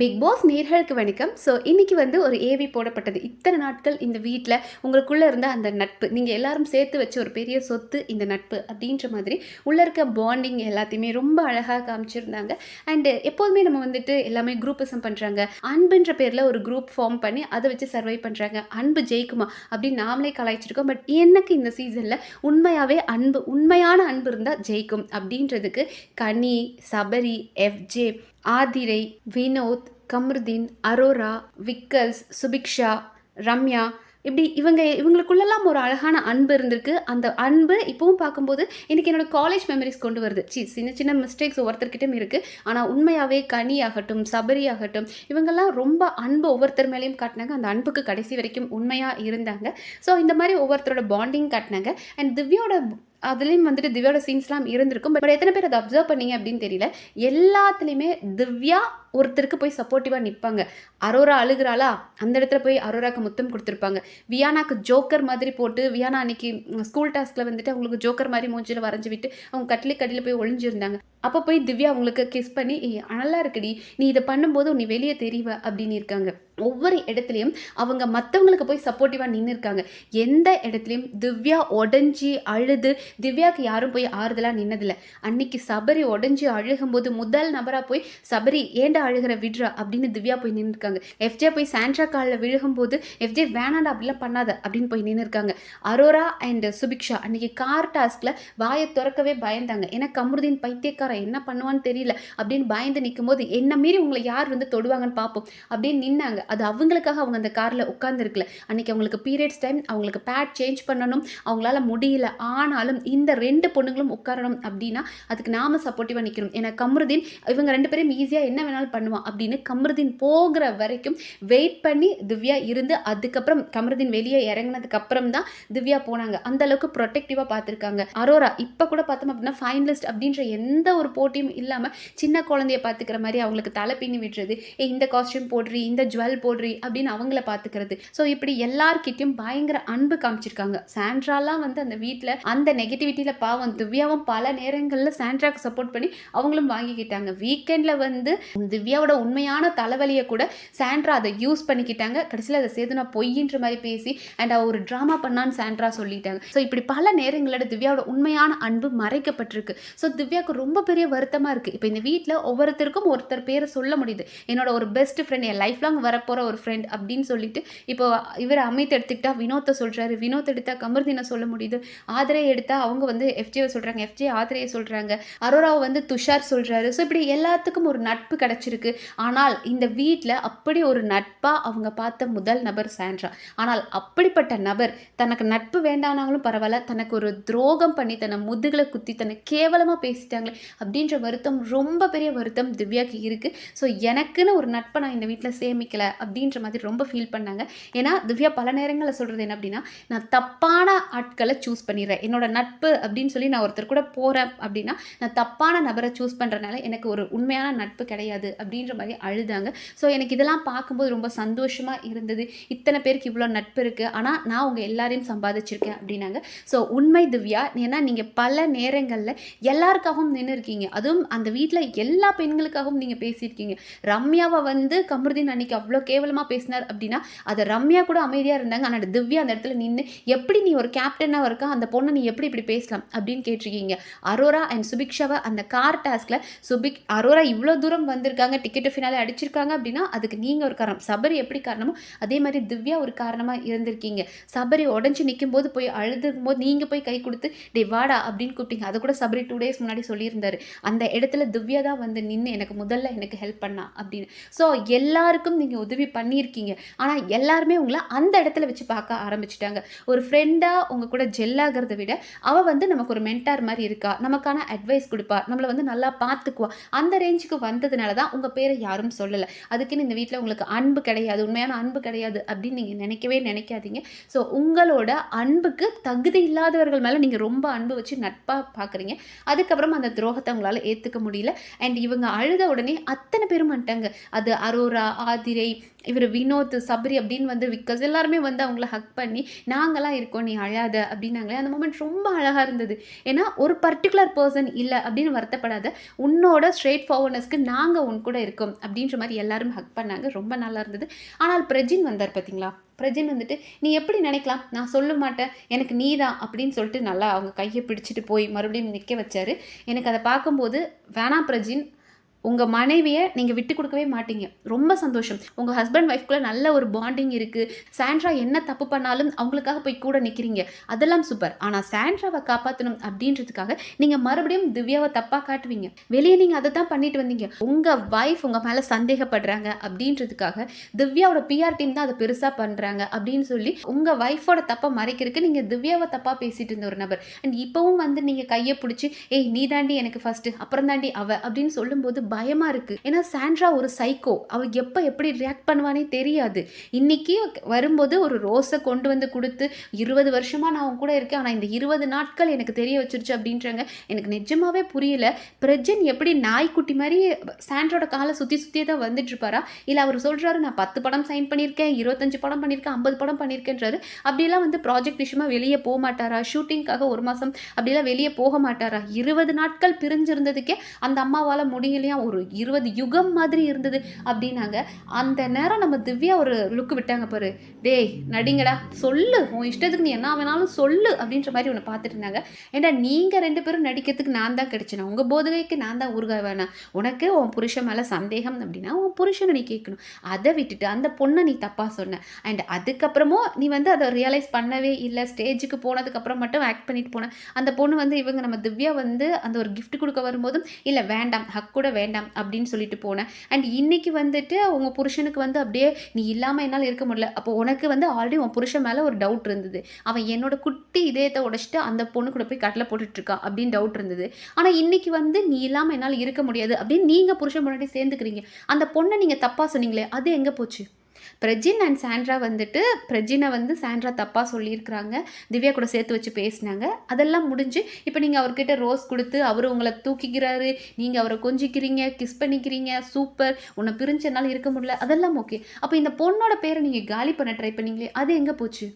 Big pass நேர்களுக்கு வணக்கம். So இன்றைக்கி வந்து ஒரு ஏவி போடப்பட்டது. இத்தனை நாட்கள் இந்த வீட்டில் உங்களுக்குள்ளே இருந்த அந்த நட்பு நீங்கள் எல்லாரும் சேர்த்து வச்ச ஒரு பெரிய சொத்து இந்த நட்பு அப்படின்ற மாதிரி உள்ளே இருக்க பாண்டிங் எல்லாத்தையுமே ரொம்ப அழகாக காமிச்சிருந்தாங்க. அண்டு எப்போதுமே நம்ம வந்துட்டு எல்லாமே குரூப்பிசம் பண்ணுறாங்க அன்புன்ற பேரில் ஒரு குரூப் ஃபார்ம் பண்ணி அதை வச்சு சர்வை பண்ணுறாங்க அன்பு ஜெயிக்குமா அப்படின்னு நாமளே கலாய்ச்சிருக்கோம். பட் எனக்கு இந்த சீசனில் உண்மையாகவே அன்பு உண்மையான அன்பு இருந்தால் ஜெயிக்கும் அப்படின்றதுக்கு கனி சபரி எஃப்ஜே ஆதிரை வினோத் கம்ருதீன் அரோரா விக்கல்ஸ் சுபிக்ஷா ரம்யா இப்படி இவங்க இவங்களுக்குள்ளெல்லாம் ஒரு அழகான அன்பு இருந்திருக்கு. அந்த அன்பு இப்போவும் பார்க்கும்போது எனக்கு என்னோட காலேஜ் மெமரிஸ் கொண்டு வருது. சி சின்ன சின்ன மிஸ்டேக்ஸ் ஒவ்வொருத்தர்கிட்டும் இருக்குது ஆனால் உண்மையாகவே கனி ஆகட்டும் சபரி ஆகட்டும் இவங்கெல்லாம் ரொம்ப அன்பு ஒவ்வொருத்தர் மேலேயும் காட்டினாங்க. அந்த அன்புக்கு கடைசி வரைக்கும் உண்மையாக இருந்தாங்க. ஸோ இந்த மாதிரி ஒவ்வொருத்தரோட பாண்டிங் காட்டினாங்க. அண்ட் திவ்யாவோட அதுலேயும் வந்துட்டு திவ்யாவோட சீன்ஸ்லாம் இருந்திருக்கும். பட் எத்தனை பேர் அதை அப்சர்வ் பண்ணீங்க அப்படின்னு தெரியல. எல்லாத்துலேயுமே திவ்யா ஒருத்தருக்கு போய் சப்போர்ட்டிவாக நிற்பாங்க அரோரா அழுகிறாளா? அந்த இடத்துல போய் அரோராக்கு முத்தம் கொடுத்துருப்பாங்க. வியானாக்கு ஜோக்கர் மாதிரி போட்டு வியானா அன்னைக்கு ஸ்கூல் டாஸ்கில் வந்துட்டு அவங்களுக்கு ஜோக்கர் மாதிரி மூஞ்சில் வரைஞ்சி விட்டு அவங்க கட்டிலி கட்டில போய் ஒளிஞ்சிருந்தாங்க. அப்போ போய் திவ்யா அவங்களுக்கு கிஸ் பண்ணி நல்லா இருக்குடி. நீ இதை பண்ணும்போது நீ வெளியே தெரியவ அப்படின்னு இருக்காங்க. ஒவ்வொரு இடத்துலையும் அவங்க மற்றவங்களுக்கு போய் சப்போர்ட்டிவாக நின்று இருக்காங்க எந்த இடத்துலையும் திவ்யா உடஞ்சி அழுது திவ்யாவுக்கு யாரும் போய் ஆறுதலாக நின்னதில்லை. அன்னைக்கு சபரி உடஞ்சி அழுகும்போது முதல் நபராக போய் சபரி ஏன்டா அழுகிற விடுறா அப்படின்னு திவ்யா போய் நின்றுருக்காங்க எஃப்ஜே போய் சாண்ட்ரா காலில் விழுகும்போது எஃப்ஜே வேணாண்டா அப்படிலாம் பண்ணாத அப்படின்னு போய் நின்றுருக்காங்க அரோரா அண்ட் சுபிக்ஷா அன்னைக்கு கார் டாஸ்கில் வாயை திறக்கவே பயந்தாங்க. ஏன்னா கமருதீன் பைத்தியக்காரன் என்ன பண்ணுவான்னு தெரியல அப்படின்னு பயந்து நிற்கும் போது என்ன மீறி உங்களை யார் வந்து தொடுவாங்கன்னு பார்ப்போம் அப்படின்னு நின்னாங்க. அது அவங்களுக்காக அவங்க அந்த காரில் உட்காந்துருக்கல அன்றைக்கி அவங்களுக்கு பீரியட்ஸ் டைம் அவங்களுக்கு பேட் சேஞ்ச் பண்ணணும். அவங்களால முடியல. ஆனாலும் இந்த ரெண்டு பொண்ணுங்களும் உட்காரணும் அப்படின்னா அதுக்கு நாம சப்போர்ட்டிவாக நிற்கணும் ஏன்னா கமருதீன் இவங்க ரெண்டு பேரும் ஈஸியாக என்ன வேணாலும் பண்ணுவான் அப்படின்னு கமருதீன் போகிற வரைக்கும் வெயிட் பண்ணி திவ்யா இருந்து அதுக்கப்புறம் கமருதீன் வெளியே இறங்கினதுக்கப்புறம் தான் திவ்யா போனாங்க. அந்த அளவுக்கு ப்ரொடெக்டிவாக பார்த்துருக்காங்க. அரோரா இப்போ கூட பார்த்தோம் அப்படின்னா ஃபைனலிஸ்ட் அப்படின்ற எந்த ஒரு போட்டியும் இல்லாமல் சின்ன குழந்தைய பார்த்துக்கிற மாதிரி அவங்களுக்கு தலை பின்னி விடுறது ஏ இந்த காஸ்டியூம் போடுறி இந்த ஜுவல் போடுறி அப்படின்னு அவங்கள பார்த்துக்கிறது ஸோ இப்படி எல்லார்கிட்டயும் பயங்கர அன்பு காமிச்சிருக்காங்க. சாண்ட்ராலாம் வந்து அந்த வீட்டில் அந்த நெகட்டிவிட்டியில் பாவம் திவ்யாவும் பல நேரங்களில் சாண்ட்ராக்கு சப்போர்ட் பண்ணி அவங்களும் வாங்கிக்கிட்டாங்க. வீக்கெண்டில் வந்து திவ்யாவோட உண்மையான தலைவலியை கூட சாண்ட்ரா அதை யூஸ் பண்ணிக்கிட்டாங்க. கடைசியில் அதை சேதுனா பொய்ன்ற மாதிரி பேசி அண்ட் அவ ஒரு ட்ராமா பண்ணான்னு சாண்ட்ரா சொல்லிட்டாங்க. ஸோ இப்படி பல நேரங்களோட திவ்யாவோட உண்மையான அன்பு மறைக்கப்பட்டிருக்கு. ஸோ திவ்யாவுக்கு ரொம்ப பெரிய வருத்தமாக இருக்குது இப்போ இந்த வீட்டில் ஒவ்வொருத்தருக்கும் ஒருத்தர் பேரை சொல்ல முடியுது. என்னோட ஒரு பெஸ்ட் ஃப்ரெண்ட் என் லைஃப் லாங் வர வரப்போகிற ஒரு ஃப்ரெண்ட் அப்படின்னு சொல்லிட்டு இப்போ இவர் அமித் எடுத்துக்கிட்டா வினோத்தை சொல்கிறாரு வினோத் எடுத்தால் கமர்தீனை சொல்ல முடியுது. ஆதரை எடுத்தால் அவங்க வந்து எஃப்ஜேவை சொல்கிறாங்க எஃப்ஜே ஆதரையை சொல்கிறாங்க அரோராவை வந்து துஷார் சொல்கிறாரு ஸோ இப்படி எல்லாத்துக்கும் ஒரு நட்பு கிடச்சிருக்கு. ஆனால் இந்த வீட்டில் அப்படி ஒரு நட்பாக அவங்க பார்த்த முதல் நபர் சாண்ட்ரா. ஆனால் அப்படிப்பட்ட நபர் தனக்கு நட்பு வேண்டானாலும் பரவாயில்ல. தனக்கு ஒரு துரோகம் பண்ணி தன்னை முதுகில் குத்தி தன்னை கேவலமாக பேசிட்டாங்களே அப்படின்ற வருத்தம் ரொம்ப பெரிய வருத்தம் திவ்யாக்கு இருக்குது ஸோ எனக்குன்னு ஒரு நட்பை நான் இந்த வீட்டில் சேமிக்கலை. அப்படின்ற மாதிரி ரொம்ப ஃபீல் பண்ணாங்க. ஏன்னா திவ்யா பல நேரங்களில் சொல்கிறது என்ன அப்படின்னா நான் தப்பான ஆட்களை சூஸ் பண்ணிடுறேன். என்னோட நட்பு அப்படின்னு சொல்லி நான் ஒருத்தர் கூட போகிறேன் அப்படின்னா நான் தப்பான நபரை சூஸ் பண்ணுறதுனால எனக்கு ஒரு உண்மையான நட்பு கிடையாது அப்படின்ற மாதிரி அழுதாங்க. ஸோ எனக்கு இதெல்லாம் பார்க்கும்போது ரொம்ப சந்தோஷமாக இருந்தது. இத்தனை பேருக்கு இவ்வளோ நட்பு இருக்குது ஆனால் நான் உங்கள் எல்லாரையும் சம்பாதிச்சிருக்கேன் அப்படின்னாங்க. ஸோ உண்மை திவ்யா ஏன்னா நீங்கள் பல நேரங்களில் எல்லாருக்காகவும் நின்று இருக்கீங்க. அதுவும் அந்த வீட்டில் எல்லா பெண்களுக்காகவும் நீங்கள் பேசியிருக்கீங்க. ரம்யாவை வந்து கமருதீன் அன்னைக்கு அவ்வளோ கேவலமாக பேசினார் அப்படின்னா அதை ரம்யா கூட அமைதியாக இருந்தாங்க. ஆனால் திவ்யா அந்த இடத்துல நின்று எப்படி நீ ஒரு கேப்டனாக இருக்கா? அந்த பொண்ணை நீ எப்படி இப்படி பேசலாம்? அப்படின்னு கேட்டிருக்கீங்க. அரோரா அண்ட் சுபிக்ஷாவை அந்த கார் டாஸ்கில் சுபிக் அரோரா இவ்வளோ தூரம் வந்திருக்காங்க டிக்கெட்டு ஃபினாலே அடிச்சிருக்காங்க அப்படின்னா அதுக்கு நீங்கள் ஒரு காரணம். சபரி எப்படி காரணமோ அதே மாதிரி திவ்யா ஒரு காரணமாக இருந்திருக்கீங்க. சபரி உடஞ்சி நிற்கும் போது போய் அழுதுக்கும் போது நீங்கள் போய் கை கொடுத்து டே வாடா அப்படின்னு கூப்பிட்டீங்க. அதை கூட சபரி டூ டேஸ் முன்னாடி சொல்லியிருந்தாரு. அந்த இடத்துல திவ்யா தான் வந்து நின்று எனக்கு முதல்ல எனக்கு ஹெல்ப் பண்ணா அப்படின்னு. ஸோ எல்லாருக்கும் நீங்கள் உதவி பண்ணியிருக்கீங்க. ஆனால் எல்லாருமே உங்களை அந்த இடத்துல வச்சு பார்க்க ஆரம்பிச்சிட்டாங்க. ஒரு ஃப்ரெண்டாக உங்கள் கூட ஜெல்லாகிறத விட அவள் வந்து நமக்கு ஒரு மென்டார் மாதிரி இருக்கா? நமக்கான அட்வைஸ் கொடுப்பா? நம்மளை வந்து நல்லா பார்த்துக்குவா? அந்த ரேஞ்சுக்கு வந்ததுனால தான் உங்கள் பேரை யாரும் சொல்லலை. அதுக்குன்னு இந்த வீட்டில் உங்களுக்கு அன்பு கிடையாது. உண்மையான அன்பு கிடையாது அப்படின்னு நீங்கள் நினைக்கவே நினைக்காதீங்க. ஸோ உங்களோட அன்புக்கு தகுதி இல்லாதவர்கள் மேலே நீங்கள் ரொம்ப அன்பு வச்சு நட்பாக பார்க்குறீங்க. அதுக்கப்புறம் அந்த துரோகத்தை உங்களால் ஏற்றுக்க முடியல. அண்ட் இவங்க அழுத உடனே அத்தனை பேரும் வந்துட்டாங்க. அது அரோரா ஆதிரை இவர் வினோத் சபரி அப்படின்னு வந்து விக்கஸ் எல்லாருமே வந்து அவங்கள ஹக் பண்ணி நாங்களாம் இருக்கோம் நீ அழாத அப்படின்னாங்களே அந்த மூமெண்ட் ரொம்ப அழகாக இருந்தது. ஏன்னா ஒரு பர்டிகுலர் பர்சன் இல்லை அப்படின்னு வருத்தப்படாத உன்னோட ஸ்ட்ரெயிட் ஃபார்வர்னஸ்க்கு நாங்கள் உன் கூட இருக்கோம் அப்படின்ற மாதிரி எல்லாரும் ஹக் பண்ணாங்க. ரொம்ப நல்லா இருந்தது. ஆனால் பிரஜின் வந்தார் பார்த்தீங்களா பிரஜின் வந்துட்டு நீ எப்படி நினைக்கலாம்? நான் சொல்ல மாட்டேன். எனக்கு நீ தான் அப்படின்னு சொல்லிட்டு நல்லா அவங்க கையை பிடிச்சிட்டு போய் மறுபடியும் நிற்க வச்சாரு. எனக்கு அதை பார்க்கும்போது வேணா பிரஜின். உங்கள் மனைவியை நீங்கள் விட்டு கொடுக்கவே மாட்டீங்க. ரொம்ப சந்தோஷம். உங்கள் ஹஸ்பண்ட் ஒய்ஃப்குள்ளே நல்ல ஒரு பாண்டிங் இருக்குது சாண்ட்ரா என்ன தப்பு பண்ணாலும் அவங்களுக்காக போய் கூட நிற்கிறீங்க அதெல்லாம் சூப்பர் ஆனால் சாண்ட்ராவை காப்பாற்றணும் அப்படின்றதுக்காக நீங்கள் மறுபடியும் திவ்யாவை தப்பாக காட்டுவீங்க. வெளியே நீங்கள் அதை தான் பண்ணிட்டு வந்தீங்க. உங்கள் ஒய்ஃப் உங்கள் மேலே சந்தேகப்படுறாங்க அப்படின்றதுக்காக திவ்யாவோட பிஆர் டீம் தான் அதை பெருசாக பண்ணுறாங்க அப்படின்னு சொல்லி உங்கள் ஒய்ஃபோட தப்பை மறைக்கிறதுக்கு நீங்கள் திவ்யாவை தப்பாக பேசிட்டு இருந்த ஒரு நபர். அண்ட் இப்போவும் வந்து நீங்கள் கையை பிடிச்சி ஏய் நீ தாண்டி எனக்கு ஃபஸ்ட்டு அப்புறம் தாண்டி அவ அப்படின்னு சொல்லும்போது பயமாக இருக்குது ஏன்னா சாண்ட்ரா ஒரு சைக்கோ அவள் எப்போ எப்படி ரியாக்ட் பண்ணுவானே தெரியாது. இன்னைக்கு வரும்போது ஒரு ரோஸை கொண்டு வந்து கொடுத்து இருபது வருஷமாக நான் அவன் கூட இருக்கேன். ஆனால் இந்த இருபது நாட்கள் எனக்கு தெரிய வச்சிருச்சு அப்படின்றாங்க. எனக்கு நிஜமாவே புரியல. பிரஜன் எப்படி நாய்க்குட்டி மாதிரி சாண்ட்ரோட காலை சுற்றி சுற்றியே தான் வந்துட்டு இருப்பாரா? இல்லை அவர் சொல்கிறாரு நான் பத்து படம் சைன் பண்ணியிருக்கேன் இருபத்தஞ்சு படம் பண்ணியிருக்கேன் ஐம்பது படம் பண்ணியிருக்கேன்றாரு. அப்படியெல்லாம் வந்து ப்ராஜெக்ட் விஷயமா வெளியே போக மாட்டாரா? ஷூட்டிங்காக ஒரு மாதம் அப்படிலாம் வெளியே போக மாட்டாரா? இருபது நாட்கள் பிரிஞ்சிருந்ததுக்கே அந்த அம்மாவால் முடியலையா? ஒரு இருபது யுகம் மாதிரி இருந்தது அப்படின்னாங்க. அந்த நேரம் நம்ம திவ்யா ஒரு லுக்கு விட்டாங்க பாரு. டேய் நடிங்கடா சொல்லு. உன் இஷ்டத்துக்கு நீ என்ன வேணாலும் சொல்லு அப்படின்ற மாதிரி ஒன்று பார்த்துட்டு இருந்தாங்க. ஏன்னா நீங்கள் ரெண்டு பேரும் நடிக்கிறதுக்கு நான் தான் கிடைச்சேன்? உங்கள் போதகைக்கு நான் தான் ஊருகா வேணாம் உனக்கு உன் புருஷன் மேலே சந்தேகம் அப்படின்னா உன் புருஷனை நீ கேட்கணும். அதை விட்டுட்டு அந்த பொண்ணை நீ தப்பாக சொன்ன. அண்ட் அதுக்கப்புறமும் நீ வந்து அதை ரியலைஸ் பண்ணவே இல்லை. ஸ்டேஜுக்கு போனதுக்கப்புறம் மட்டும் ஆக்ட் பண்ணிட்டு போன. அந்த பொண்ணு வந்து இவங்க நம்ம திவ்யா வந்து அந்த ஒரு கிஃப்ட் கொடுக்க வரும்போதும் இல்லை வேண்டாம். ஹக் கூட வேண்டாம். அப்படின்னு சொல்லிட்டு போனேன். அண்ட் இன்னைக்கு வந்துட்டு உங்கள் புருஷனுக்கு வந்து அப்படியே நீ இல்லாமல் என்னால் இருக்க முடியல. அப்போ உனக்கு வந்து ஆல்ரெடி உன் புருஷன் மேலே ஒரு டவுட் இருந்தது. அவன் என்னோட குட்டி இதயத்தை உடைச்சிட்டு அந்த பொண்ணு கூட போய் கட்டில் போட்டுட்டு இருக்கா அப்படின்னு டவுட் இருந்தது. ஆனால் இன்னைக்கு வந்து நீ இல்லாமல் என்னால் இருக்க முடியாது அப்படின்னு நீங்கள் புருஷன் முன்னாடி சேர்ந்துக்கிறீங்க. அந்த பொண்ணை நீங்கள் தப்பாக சொன்னீங்களே அது எங்கே போச்சு? பிரஜின் அண்ட் சாண்ட்ரா வந்துட்டு பிரஜினை வந்து சாண்ட்ரா தப்பாக சொல்லியிருக்கிறாங்க. திவ்யா கூட சேர்த்து வச்சு பேசினாங்க. அதெல்லாம் முடிஞ்சு இப்போ நீங்கள் அவர்கிட்ட ரோஸ் கொடுத்து அவர் உங்களை தூக்கிக்கிறாரு நீங்கள் அவரை கொஞ்சிக்கிறீங்க கிஸ் பண்ணிக்கிறீங்க சூப்பர் உன்னை பிரிஞ்சனால இருக்க முடியல அதெல்லாம் ஓகே அப்போ இந்த பொண்ணோட பேரை நீங்கள் காலி பண்ண ட்ரை பண்ணீங்களே அது எங்கே போச்சு?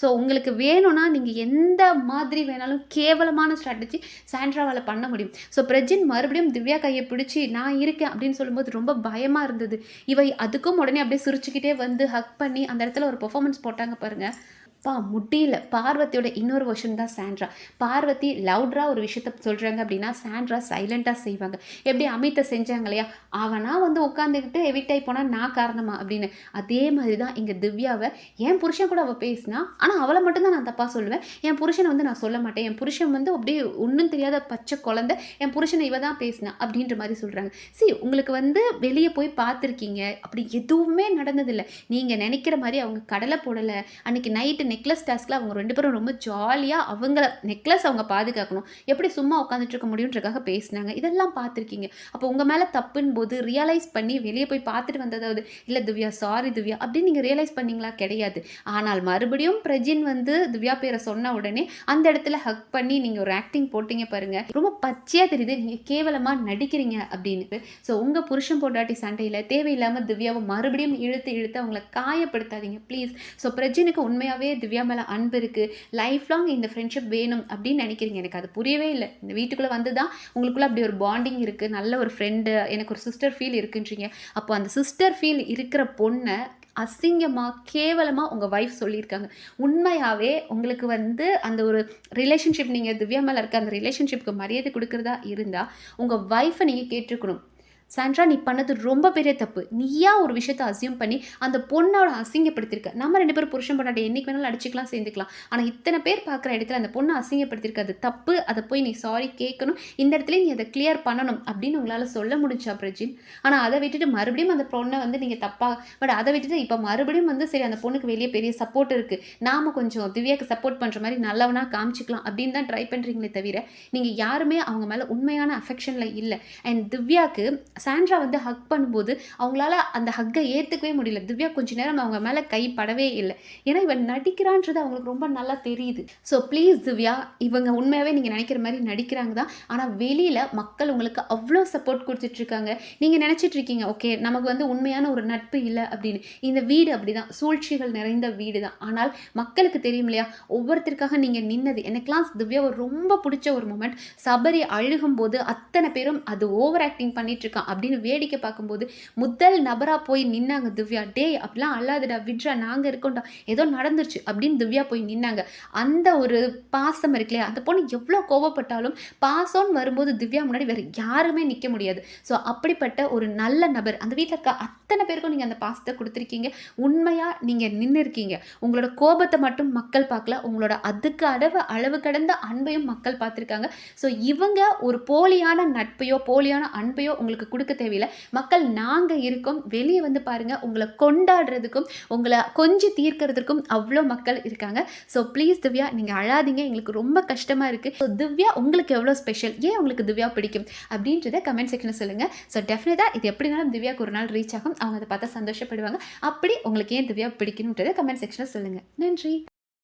ஸோ உங்களுக்கு வேணும்னா நீங்கள் எந்த மாதிரி வேணாலும் கேவலமான ஸ்ட்ராட்டஜி சாண்ட்ராவால் பண்ண முடியும். ஸோ பிரஜின் மறுபடியும் திவ்யா கையை பிடிச்சி நான் இருக்கேன் அப்படின்னு சொல்லும்போது ரொம்ப பயமாக இருந்தது. இவை அதுக்கும் உடனே அப்படியே சிரிச்சுக்கிட்டே வந்து ஹக் பண்ணி அந்த இடத்துல ஒரு பெர்ஃபார்மன்ஸ் போட்டாங்க பாருங்கள் பா முடியல. பார்வதியோட இன்னொரு வருஷன் தான் சாண்ட்ரா. பார்வதி லவுட்ரா ஒரு விஷயத்த சொல்கிறாங்க அப்படின்னா சாண்ட்ரா சைலண்ட்டாக செய்வாங்க. எப்படி அமித்தை செஞ்சாங்க இல்லையா? அவனாக வந்து உட்காந்துக்கிட்டு எவிட் ஆகி போனால் நான் காரணமா அப்படின்னு. அதே மாதிரி தான் இங்கே திவ்யாவை. என் புருஷன் கூட அவள் பேசினா ஆனால் அவளை மட்டும்தான் நான் தப்பாக சொல்லுவேன். என் புருஷனை வந்து நான் சொல்ல மாட்டேன். என் புருஷன் வந்து அப்படியே ஒன்றும் தெரியாத பச்சை குழந்தை. என் புருஷனை இவ தான் பேசினா அப்படின்ற மாதிரி சொல்கிறாங்க சரி உங்களுக்கு வந்து வெளியே போய் பார்த்துருக்கீங்க. அப்படி எதுவுமே நடந்ததில்லை. நீங்கள் நினைக்கிற மாதிரி அவங்க கடலை போடலை. அன்னைக்கு நைட்டு நெக்லஸ் டாஸ்கில் அவங்க ரெண்டு பேரும் ரொம்ப ஜாலியாக அவங்கள நெக்லஸ் அவங்க பாதுகாக்கணும். எப்படி சும்மா உட்காந்துட்டு இருக்க முடியுன்றக்காக பேசினாங்க. இதெல்லாம் பார்த்துருக்கீங்க. அப்போ உங்கள் மேலே தப்புன்னு போது ரியலைஸ் பண்ணி வெளியே போய் பார்த்துட்டு வந்ததாவது இல்லை திவ்யா சாரி திவ்யா அப்படின்னு நீங்கள் ரியலைஸ் பண்ணீங்களா? கிடையாது. ஆனால் மறுபடியும் பிரஜின் வந்து திவ்யா பேரை சொன்ன உடனே அந்த இடத்துல ஹக் பண்ணி நீங்கள் ஒரு ஆக்டிங் போட்டீங்க பாருங்கள் ரொம்ப பச்சையாக தெரியுது. நீங்கள் கேவலமாக நடிக்கிறீங்க அப்படின்னு. ஸோ உங்கள் புருஷன் பொண்டாட்டி சண்டையில் தேவையில்லாமல் திவ்யாவை மறுபடியும் இழுத்து இழுத்து அவங்கள காயப்படுத்தாதீங்க ப்ளீஸ் ஸோ பிரஜினுக்கு உண்மையாகவே திவ்யா மேலே அன்பு இருக்குது லைஃப் லாங் இந்த ஃப்ரெண்ட்ஷிப் வேணும் அப்படின்னு நினைக்கிறீங்க. எனக்கு அது புரியவே இல்லை. இந்த வீட்டுக்குள்ளே வந்து தான் உங்களுக்குள்ளே அப்படி ஒரு பாண்டிங் இருக்குது நல்ல ஒரு ஃப்ரெண்டு எனக்கு ஒரு சிஸ்டர் ஃபீல் இருக்குன்றீங்க. அப்போ அந்த சிஸ்டர் ஃபீல் இருக்கிற பொண்ணை அசிங்கமாக கேவலமாக உங்கள் ஒய்ஃப் சொல்லியிருக்காங்க. உண்மையாகவே உங்களுக்கு வந்து அந்த ஒரு ரிலேஷன்ஷிப் நீங்கள் திவ்யா மேலே இருக்க அந்த ரிலேஷன்ஷிப்க்கு மரியாதை கொடுக்குறதா இருந்தால் உங்கள் ஒய்ஃபை நீங்கள் கேட்டிருக்கணும். சாண்ட்ரா நீ பண்ணது ரொம்ப பெரிய தப்பு. நீயா ஒரு விஷயத்தை அசியூம் பண்ணி அந்த பொண்ணோட அசிங்கப்படுத்திருக்க. நம்ம ரெண்டு பேரும் புருஷன் பொண்ணாட்டி என்றைக்கு வேணாலும் அடிச்சுக்கலாம் சேர்ந்துக்கலாம். ஆனால் இத்தனை பேர் பார்க்குற இடத்துல அந்த பொண்ணை அசிங்கப்படுத்திருக்க அது தப்பு. அதை போய் நீ சாரி கேட்கணும். இந்த இடத்துல நீ அதை கிளியர் பண்ணணும் அப்படின்னு உங்களால் சொல்ல முடிஞ்சா பிரஜின். ஆனால் அதை விட்டுட்டு மறுபடியும் அந்த பொண்ணை வந்து நீங்கள் தப்பாக பட் அதை விட்டுட்டு இப்போ மறுபடியும் வந்து சரி அந்த பொண்ணுக்கு வெளியே பெரிய சப்போர்ட் இருக்குது நாம் கொஞ்சம் திவ்யாக்கு சப்போர்ட் பண்ணுற மாதிரி நல்லவனாக காமிச்சிக்கலாம் அப்படின்னு தான் ட்ரை பண்ணுறீங்களே தவிர நீங்கள் யாருமே அவங்க மேலே உண்மையான அஃபெக்ஷனில் இல்லை. அண்ட் திவ்யாவுக்கு சாண்ட்ரா வந்து ஹக் பண்ணும்போது அவங்களால அந்த ஹக்கை ஏற்றுக்கவே முடியல. திவ்யா கொஞ்ச நேரம் அவங்க மேலே கை படவே இல்லை. ஏன்னா இவன் நடிக்கிறான்றது அவங்களுக்கு ரொம்ப நல்லா தெரியுது. ஸோ ப்ளீஸ் திவ்யா இவங்க உண்மையாகவே நீங்கள் நினைக்கிற மாதிரி நடிக்கிறாங்க தான் ஆனால் வெளியில் மக்கள் உங்களுக்கு அவ்வளோ சப்போர்ட் கொடுத்துட்ருக்காங்க. நீங்கள் நினச்சிட்டு இருக்கீங்க ஓகே நமக்கு வந்து உண்மையான ஒரு நட்பு இல்லை அப்படின்னு. இந்த வீடு அப்படி தான் சூழ்ச்சிகள் நிறைந்த வீடு தான் ஆனால் மக்களுக்கு தெரியும் இல்லையா? ஒவ்வொருத்தருக்காக நீங்கள் நின்னது. எனக்கெல்லாம் திவ்யாவை ரொம்ப பிடிச்ச ஒரு மூமெண்ட் சபரி அழுகும்போது அத்தனை பேரும் அது ஓவர் ஆக்டிங் பண்ணிகிட்ருக்கான் அப்படின்னு வேடிக்கை பார்க்கும்போது முதல் நபராக போய் நின்னாங்க திவ்யா. டேய் அப்படிலாம் அல்லாதுடா விட்ரா நாங்கள் இருக்கோம்டா. ஏதோ நடந்துருச்சு அப்படின்னு திவ்யா போய் நின்னாங்க. அந்த ஒரு பாசம் இருக்குல்லையா? அந்த பொண்ணு எவ்வளோ கோவப்பட்டாலும் பாசம்னு வரும்போது திவ்யா முன்னாடி வேற யாருமே நிற்க முடியாது. ஸோ அப்படிப்பட்ட ஒரு நல்ல நபர் அந்த வீட்டில் இருக்க அத்தனை பேருக்கும் நீங்கள் அந்த பாசத்தை கொடுத்துருக்கீங்க. உண்மையாக நீங்கள் நின்று இருக்கீங்க உங்களோட கோபத்தை மட்டும் மக்கள் பார்க்கல உங்களோட அதுக்கு அளவு அளவு கடந்த அன்பையும் மக்கள் பார்த்துருக்காங்க. ஸோ இவங்க ஒரு போலியான நட்பையோ போலியான அன்பையோ உங்களுக்கு கொடுக்க தேவையில்லை. மக்கள் நாங்கள் இருக்கோம். வெளியே வந்து பாருங்கள் உங்களை கொண்டாடுறதுக்கும் உங்களை கொஞ்சம் தீர்க்கறதுக்கும் அவ்வளோ மக்கள் இருக்காங்க. ஸோ ப்ளீஸ் திவ்யா நீங்கள் அழாதீங்க. எங்களுக்கு ரொம்ப கஷ்டமாக இருக்குது ஸோ திவ்யா உங்களுக்கு எவ்வளோ ஸ்பெஷல் ஏன் உங்களுக்கு திவ்யா பிடிக்கும்? அப்படின்றத கமெண்ட் செக்ஷனில் சொல்லுங்கள் ஸோ டெஃபினட்டாக இது எப்படினாலும் திவ்யாவுக்கு ஒரு நாள் ரீச் ஆகும். அவங்க அதை பார்த்தா சந்தோஷப்படுவாங்க. அப்படி உங்களுக்கு ஏன் திவ்யா பிடிக்கணுன்றதை கமெண்ட் செக்ஷனில் சொல்லுங்கள் நன்றி.